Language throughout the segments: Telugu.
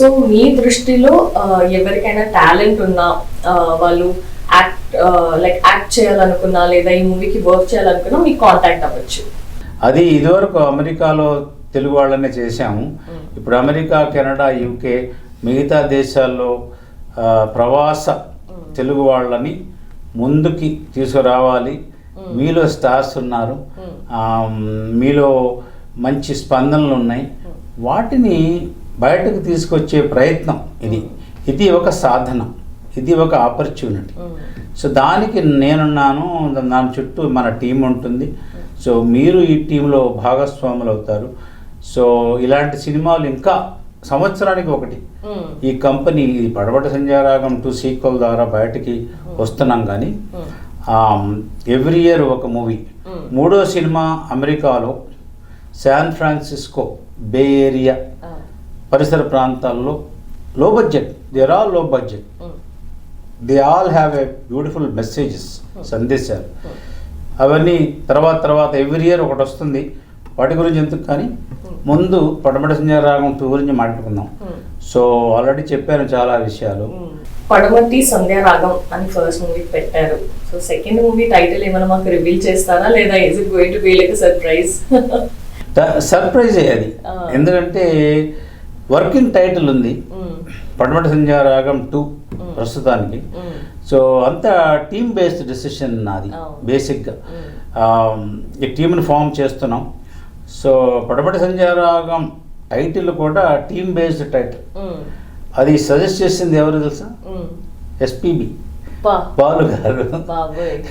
సో మీ దృష్టిలో ఎవరికైనా టాలెంట్ ఉన్నా వాళ్ళు యాక్ట్ లైక్ యాక్ట్ చేయాలనుకున్నా లేదా ఈ మూవీకి వర్క్ చేయాలనుకున్నా మీకు కాంటాక్ట్ అవ్వచ్చు. అది ఇదివరకు అమెరికాలో తెలుగు వాళ్ళనే చేశాము ఇప్పుడు అమెరికా కెనడా యూకే మిగతా దేశాల్లో ప్రవాస తెలుగు వాళ్ళని ముందుకి తీసుకురావాలి. మీలో స్టార్స్ ఉన్నారు. మీలో మంచి స్పందనలు ఉన్నాయి. వాటిని బయటకు తీసుకొచ్చే ప్రయత్నం ఇది. ఇది ఒక సాధన. ఇది ఒక ఆపర్చునిటీ. సో దానికి నేనున్నాను దాని చుట్టూ మన టీం ఉంటుంది. సో మీరు ఈ టీంలో భాగస్వాములు అవుతారు. సో ఇలాంటి సినిమాలు ఇంకా సంవత్సరానికి ఒకటి. ఈ కంపెనీ పడబట సంజయరాగం టూ సీక్వల్ ద్వారా బయటికి వస్తున్నాం కానీ ఎవ్రీ ఇయర్ ఒక మూవీ. మూడో సినిమా అమెరికాలో శాన్ ఫ్రాన్సిస్కో బే ఏరియా. పరిసర ప్రాంతాల్లో low budget they're all low budget they all have a beautiful messages సందేశాలు. అవన్నీ తర్వాత తర్వాత ఎవ్రీ ఇయర్ ఒకటి వస్తుంది. వాటి గురించి ఎందుకు కానీ ముందు పడమట సంజయ్ రాగం టూ గురించి మాట్లాడుకుందాం. సో ఆల్రెడీ చెప్పాను చాలా విషయాలు. పడమటి సంధ్యా రాగం అని ఫస్ట్ మూవీ పెట్టారు. సో సెకండ్ మూవీ టైటిల్ ఏమైనా మాకు రివీల్ చేస్తారా? లేదా is it going to be like surprise సర్ప్రైజే అది. ఎందుకంటే వర్కింగ్ టైటిల్ ఉంది. పడమట సంజయ్ రాగం టూ ప్రస్తుతానికి. సో అంతా టీమ్ బేస్డ్ డెసిషన్ నాది. బేసిక్గా ఈ టీంని ఫామ్ చేస్తున్నాం. సో పడమటి సంజయరాగం టైటిల్ కూడా టీమ్ బేస్డ్ టైటిల్ అది సజెస్ట్ చేసింది ఎవరు తెలుసా? ఎస్పీబి బాలు గారు.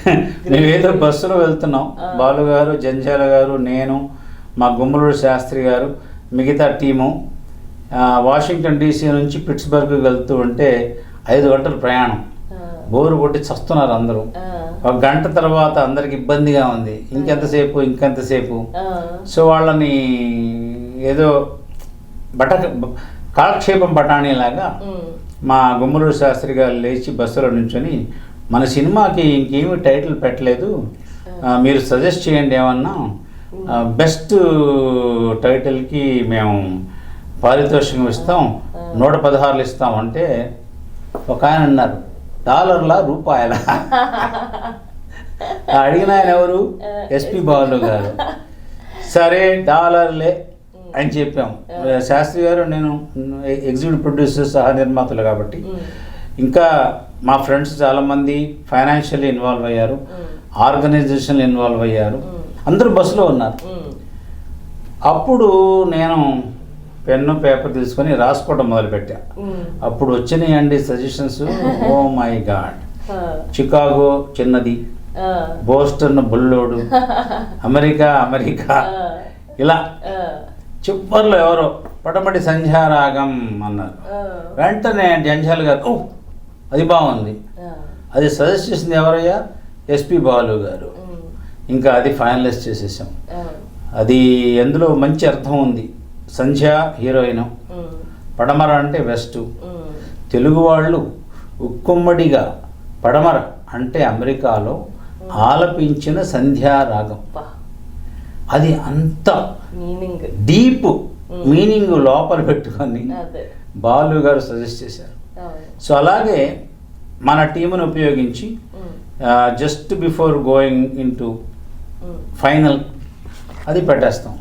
మేమేదో బస్సులో వెళ్తున్నాం. బాలు గారు జంజాల గారు నేను మా గుమ్మలూరు శాస్త్రి గారు మిగతా టీము వాషింగ్టన్ డీసీ నుంచి పిట్స్బర్గ్ వెళ్తూ ఉంటే ఐదు గంటల ప్రయాణం. బోరు కొట్టి చస్తున్నారు అందరూ. ఒక గంట తర్వాత అందరికి ఇబ్బందిగా ఉంది. ఇంకెంతసేపు ఇంకెంతసేపు సో వాళ్ళని ఏదో బట కాలక్షేపం బఠానీలాగా మా గుమ్మలూరు శాస్త్రి గారు లేచి బస్సులో నుంచొని మన సినిమాకి ఇంకేమీ టైటిల్ పెట్టలేదు. మీరు సజెస్ట్ చేయండి ఏమన్నా. బెస్ట్ టైటిల్కి మేము పారితోషికం ఇస్తాం నూట పదహారులు ఇస్తాం అంటే ఒక ఆయన అన్నారు డాలర్లా రూపాయల. అడిగిన ఆయన ఎవరు? ఎస్పి బాలు గారు. సరే డాలర్లే అని చెప్పాం. శాస్త్రి గారు నేను ఎగ్జిక్యూటివ్ ప్రొడ్యూసర్ సహా నిర్మాతలు కాబట్టి. ఇంకా మా ఫ్రెండ్స్ చాలామంది ఫైనాన్షియల్లీ ఇన్వాల్వ్ అయ్యారు ఆర్గనైజేషన్లు ఇన్వాల్వ్ అయ్యారు. అందరూ బస్సులో ఉన్నారు. అప్పుడు నేను పెన్ను పేపర్ తీసుకొని రాసుకోవడం మొదలుపెట్టా. అప్పుడు వచ్చినాయండి suggestions. Oh my god. Chicago చిన్నది. బోస్టన్ బుల్లోడు. America America. ఇలా. చిప్పర్లో ఎవరో పటమటి సంధ్యారాగం అన్నారు. వెంటనే జంజాల్ గారు "ఓ, అది బాగుంది. అది సజెస్ట్ చేసింది ఎవరయ్యా? ఎస్పి బాలు గారు. ఇంకా అది ఫైనలైజ్ చేసేసాం. అది ఎందులో మంచి అర్థం ఉంది. సంధ్య హీరోయిన్. పడమర అంటే వెస్ట్. తెలుగు వాళ్ళు ఉక్కుమ్మడిగా పడమర అంటే అమెరికాలో ఆలపించిన సంధ్యారాగం అది అంత మీనింగ్. డీప్ మీనింగ్ లోపల పెట్టుకొని బాలు గారు సజెస్ట్ చేశారు. సో అలాగే మన టీమును ఉపయోగించి just before going in to final అది పెట్టేస్తాం.